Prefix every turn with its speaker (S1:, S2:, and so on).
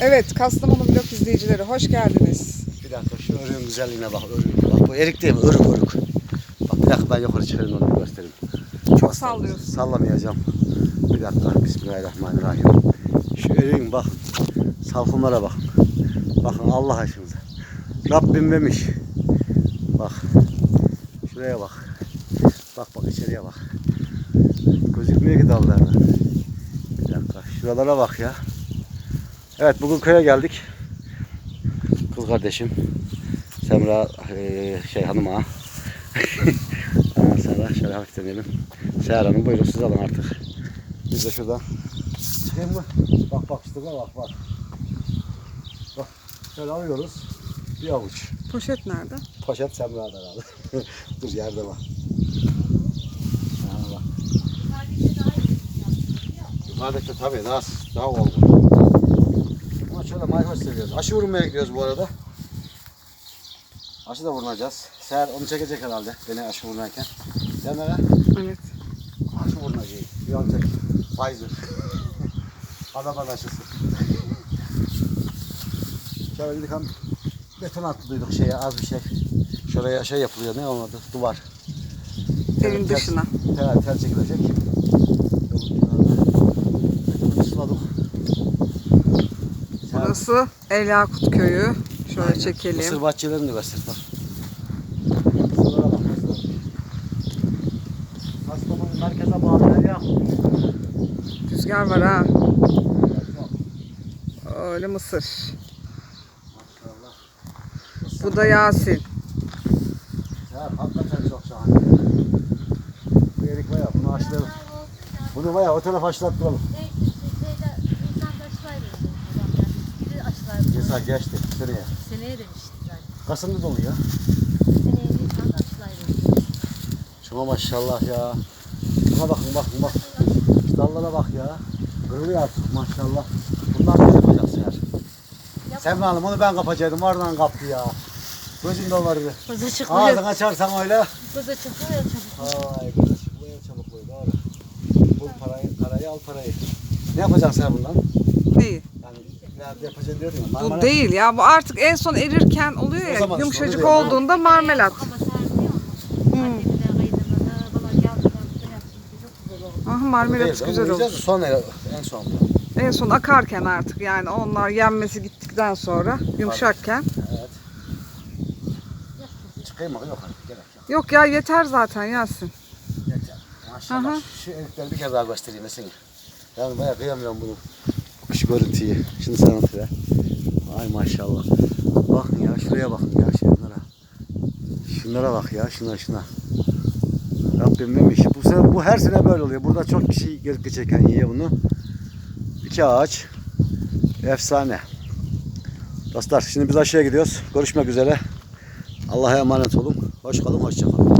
S1: Evet, Kastamonu Vlog izleyicileri hoş geldiniz.
S2: Bir dakika şu örüğün güzelliğine bak örüğün. Bak bu erik değil mi? Örük örük. Bak bir dakika ben yukarı çıkarayım onu göstereyim.
S1: Çok sallıyorsun.
S2: Sallamayacağım. Bir dakika. Bismillahirrahmanirrahim. Şu örüğün bak. Salkımlara bak. Bakın Allah aşkınıza. Rabbim demiş. Bak. Şuraya bak. Bak bak içeriye bak. Gözükmüyor ki dallardan. Bir dakika. Şuralara bak ya. Evet bugün köye geldik. Kız kardeşim. Semra eee, şey hanıma. Sonra şöyle hafif deneyelim. Seher Hanım buyurun siz alın artık. Biz de şuradan. Çıkayım mı? Bak bak işte bak bak. Bak şöyle alıyoruz. Bir avuç.
S1: Poşet nerede?
S2: Poşet Semra'da kaldı. Dur yerde var. Aha bak. Yukarıdaki tabii daha, daha olgun. Şöyle mayhoş seviyoruz. Aşı vurmaya gidiyoruz bu arada. Aşı da vurunacağız. Seher onu çekecek herhalde. Beni aşı vururken. Sen nere?
S1: Evet.
S2: Aşı an tek. Pfizer. Adaban aşısı. Şöyle dedik hem beton attıydık şeye az bir şey. Şuraya şey yapılıyor ne olmadı? Duvar.
S1: Evin dışına.
S2: Tel, tel çekilecek.
S1: Burası El Yakut Köyü. Şöyle
S2: Aynen.
S1: çekelim.
S2: Mısır bahçelerini de göster bak. Kastamonu merkeze bağlı yer.
S1: Rüzgar var ha. Öyle mısır.
S2: Maşallah.
S1: Bu da Yasin.
S2: Ya hakikaten çok şahane. Bu erik var ya bunu açlayalım. Bunu var ya o tarafa açlattıralım. Yasa geçti. Seneye.
S3: Seneye demişti zaten.
S2: Kasım'da dolu ya.
S3: Seneye Nisan aşılaydı.
S2: Şuna maşallah ya. Şuna bakın bakın bak. Dallara bak ya. Kırılıyor artık maşallah. Bunlar ne yapacaksın ya? Semra Hanım onu ben kapacaktım. Oradan kaptı ya. Gözüm dolardı.
S3: Kuzu çıkmıyor.
S2: Ağzını açarsan öyle.
S3: Kuzu çıkmıyor çabuk.
S2: Ay gözü çıkmaya çabuk. Doğru. Bul parayı, parayı al parayı. Ne yapacaksın sen bundan?
S1: Değil.
S2: Yapacaksın diyordun ya.
S1: Bu
S2: marmelat.
S1: değil ya. Bu artık en son erirken oluyor
S2: O
S1: ya.
S2: zaman
S1: Yumuşacık
S2: sonra diyorum.
S1: olduğunda marmelat.
S2: Değil,
S1: marmelat
S2: onu
S1: güzel olur.
S2: de Sonra en son.
S1: En son akarken artık yani onlar yenmesi gittikten sonra yumuşakken.
S2: Evet. Çıkayım mı? Yok artık gerek yok.
S1: Yok ya yeter zaten Yasin.
S2: Yeter. Maşallah.
S1: Aha.
S2: Şu erikleri bir kere daha göstereyim mesela. Yani bayağı kıyamıyorum bunu. Kış görüntüyü. Şimdi sana atıyor. Ay maşallah. Bakın ya şuraya bakın ya şunlara. Şunlara bak ya şuna şuna. Rabbim demiş. Bu, sene, bu her sene böyle oluyor. Burada çok kişi gelip geçerken yiyor bunu. İki ağaç. Efsane. Dostlar şimdi biz aşağıya gidiyoruz. Görüşmek üzere. Allah'a emanet olun. Hoş kalın, hoşça kalın.